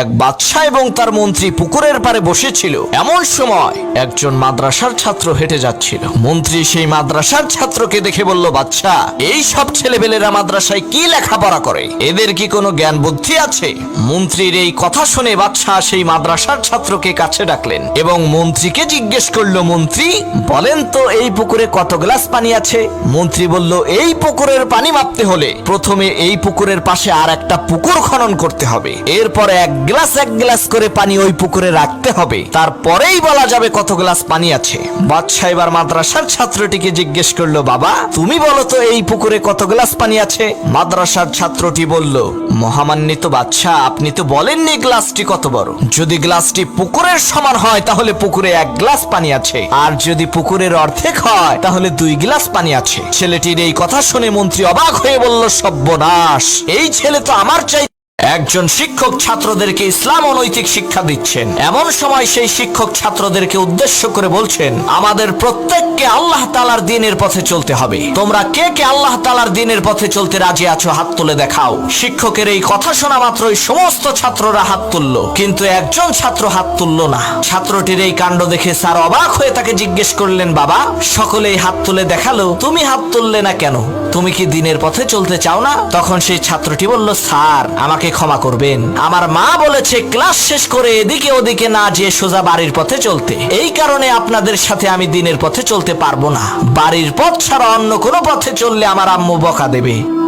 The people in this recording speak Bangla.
এক বাদশাহ এবং তার মন্ত্রী পুকুরের পারে বসেছিল। এমন সময় একজন মাদ্রাসার ছাত্র হেঁটে যাচ্ছিল। মন্ত্রী সেই মাদ্রাসার ছাত্রকে দেখে বলল, বাদশাহ, এই সব ছেলেবেলেরা মাদ্রাসায় কি লেখাপড়া করে? এদের কি কোনো জ্ঞান বুদ্ধি আছে? মন্ত্রীর এই কথা শুনে বাদশাহ সেই মাদ্রাসার ছাত্রকে কাছে ডাকলেন এবং মন্ত্রীকে জিজ্ঞেস করল, মন্ত্রী, বলেন তো এই পুকুরে কত গ্লাস পানি আছে? মন্ত্রী বলল, এই পুকুরের পানি মাপতে হলে প্রথমে এই পুকুরের পাশে আর একটা পুকুর খনন করতে হবে। এরপরে এক গ্লাস এক গ্লাস করে পানি ওই পুকুরে রাখতে হবে। তারপরেই বলা যাবে কত গ্লাস পানি আছে। বাদশাহ এবার মাদ্রাসার ছাত্রটিকে জিজ্ঞেস করল, বাবা, তুমি বলো তো এই পুকুরে কত গ্লাস পানি আছে? মাদ্রাসার ছাত্রটি বলল, মহামান্বিত বাদশাহ, আপনি তো বলেননি গ্লাসটি কত বড়। যদি গ্লাসটি পুকুরের সমান হয়, তাহলে পুকুরে এক গ্লাস পানি আছে। আর যদি পুকুরের অর্ধেক হয়, তাহলে দুই গ্লাস পানি আছে। ছেলেটির এই কথা শুনে মন্ত্রী অবাক হয়ে বলল সব্যনাশ এই ছেলে তো আমার চাই একজন শিক্ষক ছাত্রদেরকে ইসলাম ও নৈতিক শিক্ষা দিচ্ছেন। এমন সময় সেই শিক্ষক ছাত্রদেরকে উদ্দেশ্য করে বলছেন, আমাদের প্রত্যেককে আল্লাহ তালার দিনের পথে চলতে হবে। তোমরা কে কে আল্লাহ তালার দিনের পথে চলতে রাজি আছো হাত তুলে দেখাও। শিক্ষকের এই কথা শোনা মাত্রই সমস্ত ছাত্ররা হাত তুলল, কিন্তু একজন ছাত্র হাত তুলল না। ছাত্রটির এই কাণ্ড দেখে স্যার অবাক হয়ে তাকে জিজ্ঞেস করলেন, বাবা, সকলেই হাত তুলে দেখাল, তুমি হাত তুললে না কেন? তুমি কি দিনের পথে চলতে চাও না? তখন সেই ছাত্রটি বলল, স্যার, আমাকে ক্ষমা করবেন। আমার মা বলেছে, ক্লাস শেষ করে এদিকে ওদিকে না যেয়ে সোজা বাড়ির পথে চলতে। এই কারণে আপনাদের সাথে আমি দিনের পথে চলতে পারব না। বাড়ির পথ ছাড়া অন্য কোনো পথে চললে আমার আম্মু বকা দেবে।